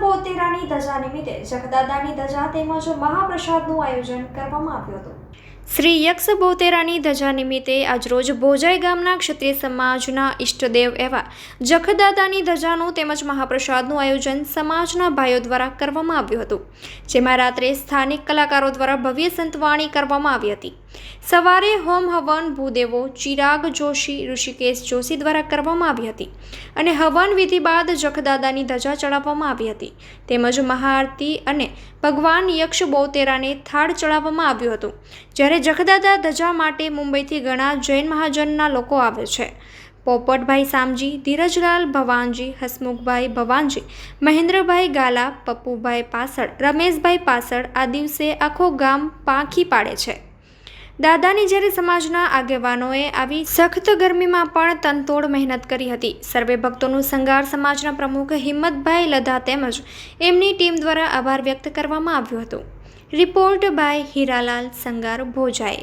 બોતેરાની ધજા નિમિત્તે જગદાદાની ધજા તેમજ મહાપ્રસાદનું આયોજન કરવામાં આવ્યું હતું. શ્રી યક્ષ બોતેરાની ધજા નિમિત્તે આજરોજ ભોજાઈ ગામના ક્ષત્રિય સમાજના ઈષ્ટદેવ એવા જખદાદાની ધજાનું તેમજ મહાપ્રસાદનું આયોજન સમાજના ભાઈઓ દ્વારા કરવામાં આવ્યું હતું, જેમાં રાત્રે સ્થાનિક કલાકારો દ્વારા ભવ્ય સંતવાણી કરવામાં આવી હતી. સવારે હોમ હવન ભૂદેવો ચિરાગ જોશી, ઋષિકેશ જોશી દ્વારા કરવામાં આવી હતી અને હવન વિધિ બાદ જખદાદાની ધજા ચડાવવામાં આવી હતી. તેમજ મહાઆરતી અને ભગવાન યક્ષ બોતેરાને થાળ ચડાવવામાં આવ્યું હતું. જ્યારે જખદાદા ધજા માટે મુંબઈથી ઘણા જૈન મહાજનના લોકો આવે છે. પોપટભાઈ સામજી, ધીરજલાલ ભવાનજી, હસમુખભાઈ ભવાનજી, મહેન્દ્રભાઈ ગાલા, પપ્પુભાઈ પાસળ, રમેશભાઈ પાસળ આ દિવસે આખો ગામ પાંખી પાડે છે. દાદાની જ્યારે સમાજના આગેવાનોએ આવી સખત ગરમીમાં પણ તનતોડ મહેનત કરી હતી. સર્વે ભક્તોનું સંગાર સમાજના પ્રમુખ હિંમતભાઈ લધા તેમજ એમની ટીમ દ્વારા આભાર વ્યક્ત કરવામાં આવ્યો હતો. Report by Hiralal Sangar ભોજાએ